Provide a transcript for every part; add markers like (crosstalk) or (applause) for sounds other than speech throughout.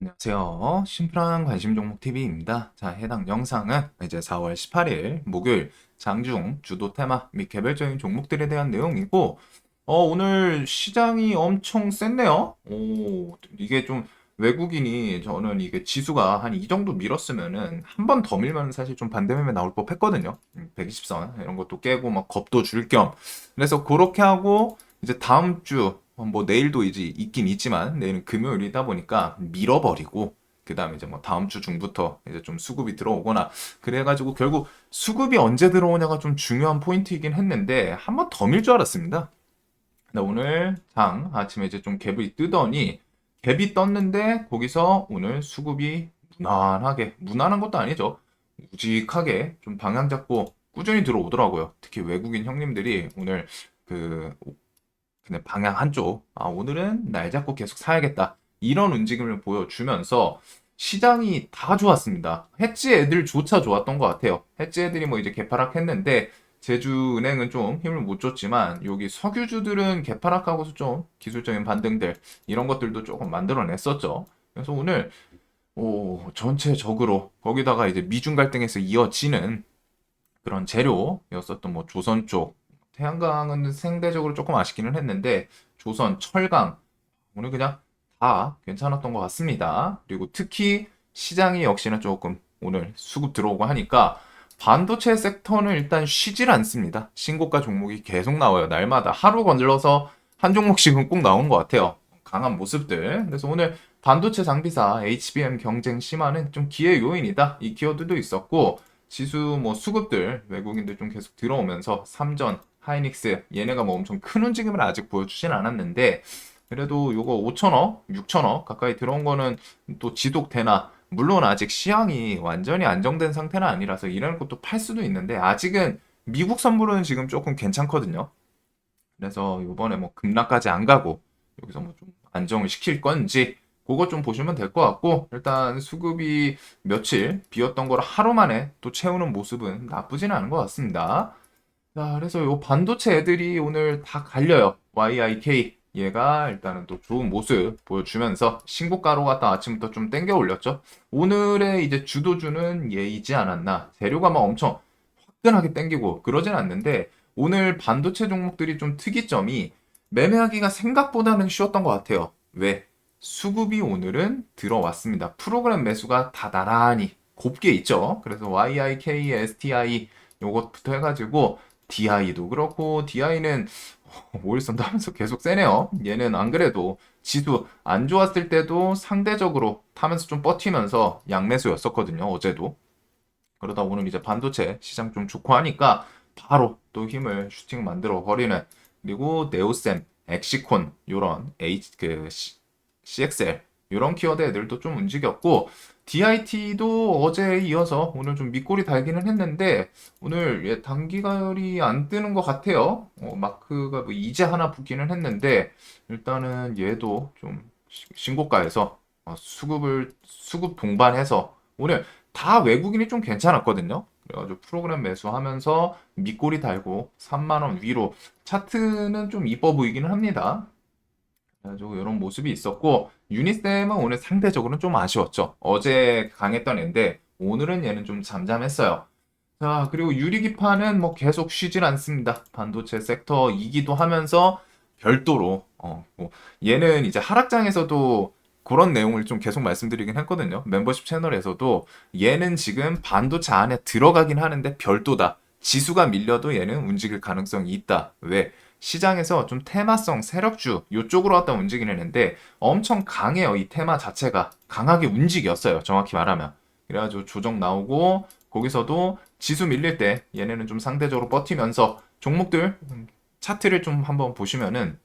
안녕하세요. 심플한 관심 종목 TV입니다. 자, 해당 영상은 이제 4월 18일 목요일 장중 주도 테마 및 개별적인 종목들에 대한 내용이고, 어, 오늘 시장이 엄청 셌네요. 오, 이게 좀 외국인이 저는 이게 지수가 한 이 정도 밀었으면은 한 번 더 밀면 사실 좀 반대매매 나올 법 했거든요. 120선 이런 것도 깨고 막 겁도 줄 겸. 그래서 그렇게 하고 이제 다음 주 어, 뭐 내일도 이제 있긴 있지만 내일은 금요일이다 보니까 밀어버리고 그 다음에 이제 뭐 다음 주 중부터 이제 좀 수급이 들어오거나 그래가지고 결국 수급이 언제 들어오냐가 좀 중요한 포인트이긴 했는데 한 번 더 밀 줄 알았습니다. 오늘 장 아침에 이제 좀 갭이 뜨더니 갭이 떴는데 거기서 오늘 수급이 무난하게 무난한 것도 아니죠. 우직하게 좀 방향 잡고 꾸준히 들어오더라고요. 특히 외국인 형님들이 오늘 그 근데 방향 한쪽, 아, 오늘은 날 잡고 계속 사야겠다. 이런 움직임을 보여주면서 시장이 다 좋았습니다. 해지 애들조차 좋았던 것 같아요. 해지 애들이 뭐 이제 개파락했는데 제주은행은 좀 힘을 못 줬지만 여기 석유주들은 개파락하고서 좀 기술적인 반등들 이런 것들도 조금 만들어냈었죠. 그래서 오늘 오, 전체적으로 거기다가 이제 미중 갈등에서 이어지는 그런 재료였었던 뭐 조선 쪽 태양광은 상대적으로 조금 아쉽기는 했는데 조선, 철강 오늘 그냥 다 괜찮았던 것 같습니다. 그리고 특히 시장이 역시나 조금 오늘 수급 들어오고 하니까 반도체 섹터는 일단 쉬질 않습니다. 신고가 종목이 계속 나와요. 날마다 하루 건들러서 한 종목씩은 꼭 나오는 것 같아요. 강한 모습들. 그래서 오늘 반도체 장비사 HBM 경쟁 심화는 좀 기회 요인이다. 이 키워드도 있었고 지수 뭐 수급들 외국인들 좀 계속 들어오면서 삼전 하이닉스 얘네가 뭐 엄청 큰 움직임을 아직 보여주진 않았는데 그래도 요거 5천억, 6천억 가까이 들어온 거는 또 지속되나 물론 아직 시황이 완전히 안정된 상태는 아니라서 이런 것도 팔 수도 있는데 아직은 미국 선물은 지금 조금 괜찮거든요. 그래서 이번에 뭐 급락까지 안 가고 여기서 뭐 좀 안정을 시킬 건지 그거 좀 보시면 될 것 같고 일단 수급이 며칠 비었던 걸 하루 만에 또 채우는 모습은 나쁘지는 않은 것 같습니다. 자, 그래서 요 반도체 애들이 오늘 다 갈려요. YIK. 얘가 일단은 또 좋은 모습 보여주면서 신고가로 갔다 아침부터 좀 땡겨 올렸죠. 오늘의 이제 주도주는 얘이지 않았나. 재료가 막 엄청 화끈하게 땡기고 그러진 않는데 오늘 반도체 종목들이 좀 특이점이 매매하기가 생각보다는 쉬웠던 것 같아요. 왜? 수급이 오늘은 들어왔습니다. 프로그램 매수가 다 나란히 곱게 있죠. 그래서 YIK, STI 요것부터 해가지고 DI도 그렇고 DI는 5일선도 하면서 계속 세네요. 얘는 안 그래도 지수 안 좋았을 때도 상대적으로 타면서 좀 버티면서 양매수였었거든요. 어제도. 그러다 오늘 이제 반도체 시장 좀 좋고 하니까 바로 또 힘을 슈팅 만들어 버리는 그리고 네오셈, 엑시콘 요런 H 그 CXL 요런 키워드 애들도 좀 움직였고 DIT도 어제 이어서 오늘 좀 밑골이 달기는 했는데 오늘 예, 단기가열이 안 뜨는 것 같아요. 어, 마크가 뭐 이제 하나 붙기는 했는데 일단은 얘도 좀 신고가에서 어, 수급을 수급 동반해서 오늘 다 외국인이 좀 괜찮았거든요. 그래가지고 프로그램 매수하면서 밑골이 달고 3만 원 위로 차트는 좀 이뻐 보이기는 합니다. 그래가지고 이런 모습이 있었고 유니쌤은 오늘 상대적으로는 좀 아쉬웠죠. 어제 강했던 앤데 오늘은 얘는 좀 잠잠했어요. 자 그리고 유리기판은 뭐 계속 쉬질 않습니다. 반도체 섹터이기도 하면서 별도로 어, 뭐 얘는 이제 하락장에서도 그런 내용을 좀 계속 말씀드리긴 했거든요. 멤버십 채널에서도 얘는 지금 반도체 안에 들어가긴 하는데 별도다. 지수가 밀려도 얘는 움직일 가능성이 있다. 왜? 시장에서 좀 테마성 세력주 이쪽으로 왔다 움직이는 애인데 엄청 강해요. 이 테마 자체가 강하게 움직였어요. 정확히 말하면. 그래가지고 조정 나오고 거기서도 지수 밀릴 때 얘네는 좀 상대적으로 버티면서 종목들 차트를 좀 한번 보시면은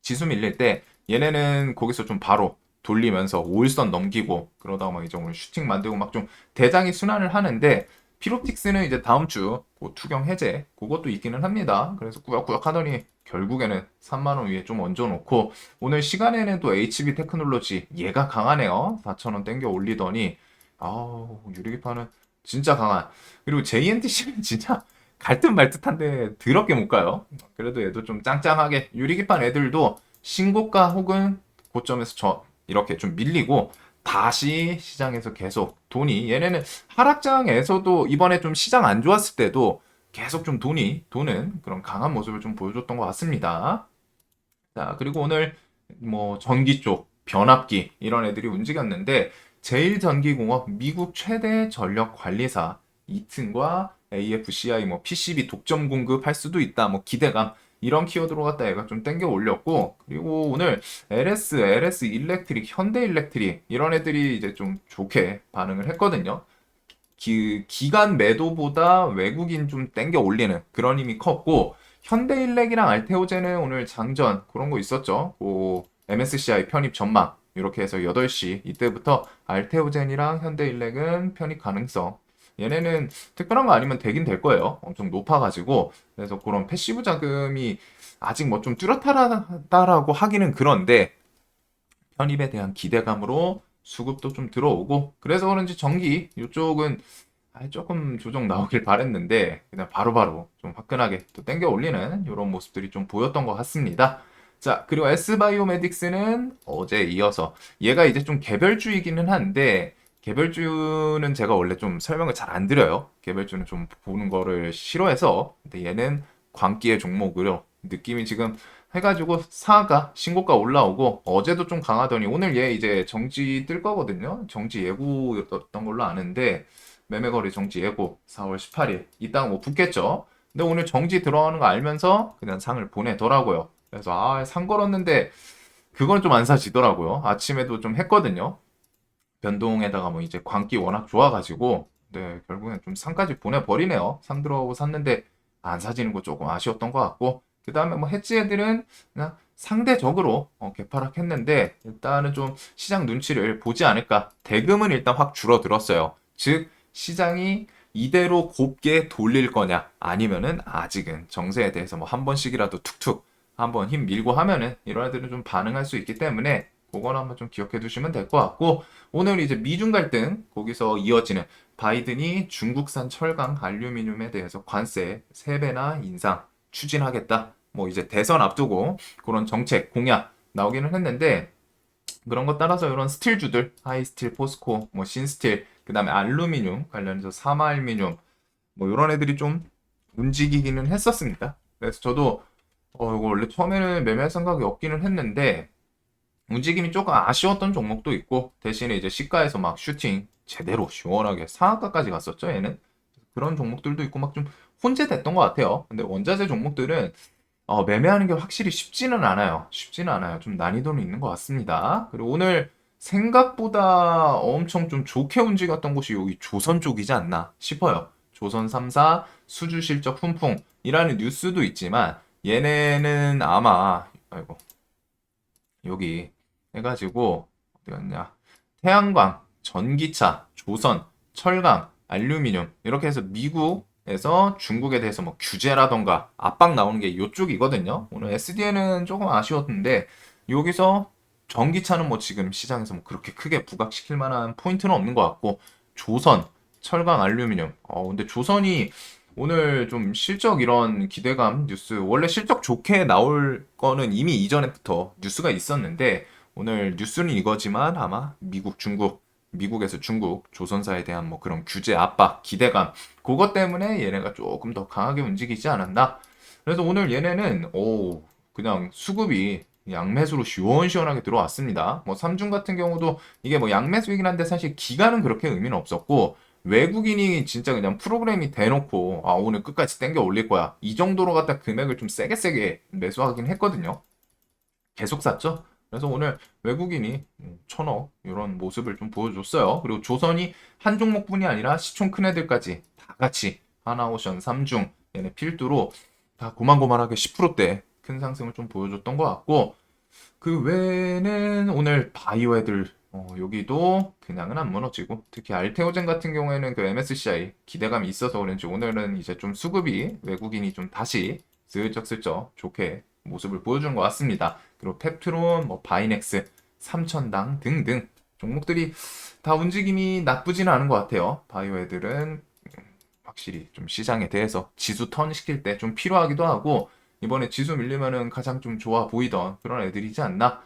지수 밀릴 때 얘네는 거기서 좀 바로 돌리면서 5일선 넘기고 그러다가 막 이제 오늘 슈팅 만들고 막 좀 대장이 순환을 하는데 피롭틱스는 이제 다음 주 투경 해제 그것도 있기는 합니다. 그래서 꾸역꾸역 하더니 결국에는 3만 원 위에 좀 얹어놓고 오늘 시간에는 또 HB 테크놀로지 얘가 강하네요. 4천 원 땡겨 올리더니 아우 유리기판은 진짜 강한 그리고 JNTC는 (laughs) 진짜 갈 듯 말 듯한데 더럽게 못 가요. 그래도 얘도 좀 짱짱하게 유리기판 애들도 신고가 혹은 고점에서 저 이렇게 좀 밀리고 다시 시장에서 계속 돈이 얘네는 하락장에서도 이번에 좀 시장 안 좋았을 때도 계속 좀 돈이 도는 그런 강한 모습을 좀 보여줬던 것 같습니다. 자, 그리고 오늘 뭐 전기 쪽, 변압기 이런 애들이 움직였는데 제일전기공업 미국 최대 전력 관리사 이튼과 AFCI 뭐 PCB 독점 공급할 수도 있다 뭐 기대감 이런 키워드로 갖다 얘가 좀 땡겨 올렸고 그리고 오늘 LS, LS 일렉트릭, 현대 일렉트릭 이런 애들이 이제 좀 좋게 반응을 했거든요. 기, 기간 매도보다 외국인 좀 땡겨 올리는 그런 힘이 컸고 현대일렉이랑 알테오제는 오늘 장전 그런 거 있었죠. 뭐 MSCI 편입 전망 이렇게 해서 8시 이때부터 알테오젠이랑 현대일렉은 편입 가능성 얘네는 특별한 거 아니면 되긴 될 거예요. 엄청 높아가지고 그래서 그런 패시브 자금이 아직 뭐 좀 뚜렷하다라고 하기는 그런데 편입에 대한 기대감으로 수급도 좀 들어오고 그래서 그런지 전기 이쪽은 아, 조금 조정 나오길 바랬는데 그냥 바로바로 좀 화끈하게 또 땡겨 올리는 이런 모습들이 좀 보였던 것 같습니다. 자, 그리고 S바이오메딕스는 어제 이어서 얘가 이제 좀 개별주이기는 한데 개별주는 제가 원래 좀 설명을 잘 안 드려요. 개별주는 좀 보는 거를 싫어해서 근데 얘는 광기의 종목으로 느낌이 지금 해가지고 상하가 신고가 올라오고 어제도 좀 강하더니 오늘 얘 이제 정지 뜰 거거든요. 정지 예고였던 걸로 아는데 매매거리 정지 예고 4월 18일 이따가 뭐 붙겠죠. 근데 오늘 정지 들어가는 거 알면서 그냥 상을 보내더라고요. 그래서 아, 상 걸었는데 그건 좀 안 사지더라고요. 아침에도 좀 했거든요. 변동에다가 뭐 이제 광기 워낙 좋아가지고 네, 결국엔 좀 상까지 보내버리네요. 상 들어가고 샀는데 안 사지는 거 조금 아쉬웠던 것 같고 그 다음에 뭐 해지 애들은 그냥 상대적으로 어, 개파락했는데 일단은 좀 시장 눈치를 보지 않을까. 대금은 일단 확 줄어들었어요. 즉 시장이 이대로 곱게 돌릴 거냐 아니면은 아직은 정세에 대해서 뭐 한 번씩이라도 툭툭 한번 힘 밀고 하면은 이런 애들은 좀 반응할 수 있기 때문에 그건 한번 좀 기억해 두시면 될 것 같고 오늘 이제 미중 갈등 거기서 이어지는 바이든이 중국산 철강 알루미늄에 대해서 관세 3배나 인상 추진하겠다. 뭐 이제 대선 앞두고 그런 정책 공약 나오기는 했는데 그런 것 따라서 이런 스틸주들 하이스틸, 포스코, 뭐 신스틸, 그다음에 알루미늄 관련해서 사마알루미늄 뭐 이런 애들이 좀 움직이기는 했었습니다. 그래서 저도 어 이거 원래 처음에는 매매할 생각이 없기는 했는데 움직임이 조금 아쉬웠던 종목도 있고 대신에 이제 시가에서 막 슈팅 제대로 시원하게 상한가까지 갔었죠 얘는 그런 종목들도 있고 막 좀 혼재됐던 것 같아요. 근데 원자재 종목들은 어, 매매하는 게 확실히 쉽지는 않아요. 쉽지는 않아요. 좀 난이도는 있는 것 같습니다. 그리고 오늘 생각보다 엄청 좀 좋게 움직였던 곳이 여기 조선 쪽이지 않나 싶어요. 조선 3사 수주 실적 훈풍이라는 뉴스도 있지만 얘네는 아마 아이고 여기 해가지고 어디갔냐 태양광, 전기차, 조선, 철강, 알루미늄 이렇게 해서 미국에서 중국에 대해서 뭐 규제라던가 압박 나오는 게 이쪽이거든요. 오늘 SDN은 조금 아쉬웠는데 여기서 전기차는 뭐 지금 시장에서 뭐 그렇게 크게 부각시킬 만한 포인트는 없는 것 같고 조선, 철강, 알루미늄. 어 근데 조선이 오늘 좀 실적 이런 기대감 뉴스 원래 실적 좋게 나올 거는 이미 이전부터 뉴스가 있었는데 오늘 뉴스는 이거지만 아마 미국, 중국, 미국에서 중국 조선사에 대한 뭐 그런 규제 압박, 기대감 그것 때문에 얘네가 조금 더 강하게 움직이지 않았나? 그래서 오늘 얘네는 오 그냥 수급이 양매수로 시원시원하게 들어왔습니다. 뭐 삼중 같은 경우도 이게 뭐 양매수이긴 한데 사실 기간은 그렇게 의미는 없었고 외국인이 진짜 그냥 프로그램이 대놓고 아 오늘 끝까지 땡겨 올릴 거야 이 정도로 갖다 금액을 좀 세게 세게 매수하긴 했거든요. 계속 샀죠. 그래서 오늘 외국인이 천억 이런 모습을 좀 보여줬어요. 그리고 조선이 한 종목뿐이 아니라 시총 큰 애들까지 다 같이 하나오션, 삼중 얘네 필두로 다 고만고만하게 10%대 큰 상승을 좀 보여줬던 것 같고 그 외에는 오늘 바이오 애들 어, 여기도 그냥은 안 무너지고 특히 알테오젠 같은 경우에는 그 MSCI 기대감이 있어서 그런지 오늘은 이제 좀 수급이 외국인이 좀 다시 슬쩍슬쩍 좋게 모습을 보여주는 것 같습니다. 그리고 펩트론, 뭐 바이넥스, 삼천당 등등 종목들이 다 움직임이 나쁘지는 않은 것 같아요. 바이오 애들은 확실히 좀 시장에 대해서 지수 턴 시킬 때 좀 필요하기도 하고 이번에 지수 밀리면은 가장 좀 좋아 보이던 그런 애들이지 않나.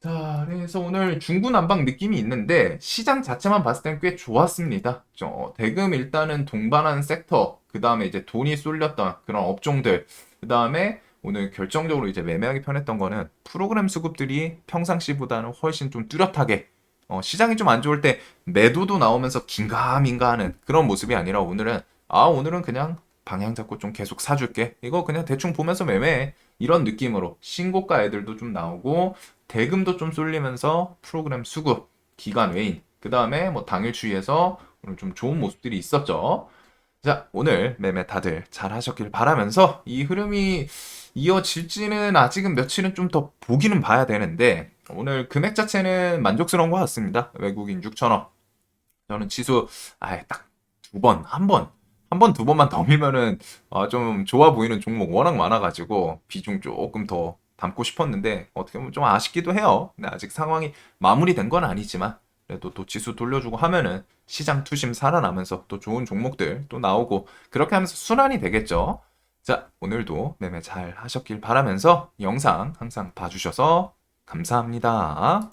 자, 그래서 오늘 중구난방 느낌이 있는데 시장 자체만 봤을 땐 꽤 좋았습니다. 저 대금 일단은 동반한 섹터, 그 다음에 이제 돈이 쏠렸던 그런 업종들, 그 다음에 오늘 결정적으로 이제 매매하기 편했던 거는 프로그램 수급들이 평상시보다는 훨씬 좀 뚜렷하게 어, 시장이 좀 안 좋을 때 매도도 나오면서 긴가민가 하는 그런 모습이 아니라 오늘은 아 오늘은 그냥 방향 잡고 좀 계속 사줄게. 이거 그냥 대충 보면서 매매해. 이런 느낌으로 신고가 애들도 좀 나오고 대금도 좀 쏠리면서 프로그램 수급 기간 외인 그 다음에 뭐 당일 추이에서 오늘 좀 좋은 모습들이 있었죠. 자 오늘 매매 다들 잘 하셨길 바라면서 이 흐름이 이어질지는 아직은 며칠은 좀 더 보기는 봐야 되는데 오늘 금액 자체는 만족스러운 것 같습니다. 외국인 6천억. 저는 지수 아예 딱 두 번, 한 번, 한 번, 두 번만 더 밀면은 아, 좀 좋아 보이는 종목 워낙 많아가지고 비중 조금 더 담고 싶었는데 어떻게 보면 좀 아쉽기도 해요. 근데 아직 상황이 마무리된 건 아니지만 그래도 또 지수 돌려주고 하면은 시장 투심 살아나면서 또 좋은 종목들 또 나오고 그렇게 하면서 순환이 되겠죠. 자, 오늘도 매매 잘 하셨길 바라면서 영상 항상 봐주셔서 감사합니다.